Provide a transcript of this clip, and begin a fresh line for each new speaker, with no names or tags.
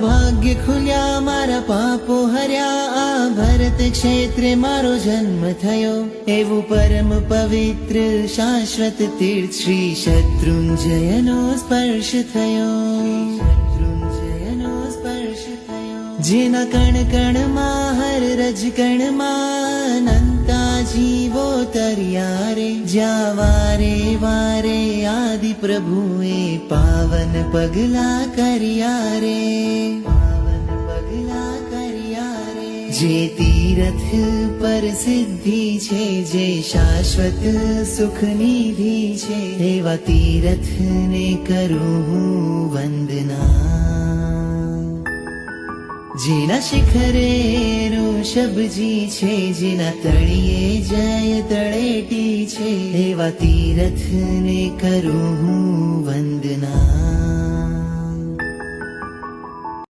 ભાગ્ય ખુલ્યા મારા પાપો હર્યા. આ ભરત ક્ષેત્રે મારો જન્મ થયો. એવું પરમ પવિત્ર શાશ્વત તીર્થ શ્રી શત્રુંજયનો સ્પર્શ થયો. શત્રુંજયનો સ્પર્શ થયો. જેના કણ કણમાં, હર રજ કણમાં, અનંતા જીવો તરિયારે જ્યાં વારે વારે આદિ પ્રભુએ પાવન પગલા કર્યા રે પાવન પગલા કર્યા રે જે તીરથ પર સિદ્ધિ છે જે શાશ્વત સુખ નિધિ છે એવા તીરથને કરું હું વંદના જેના શિખરે ઋષભજી છે જેના તળિયે જય છે એવા તીરથને કરું હું વંદના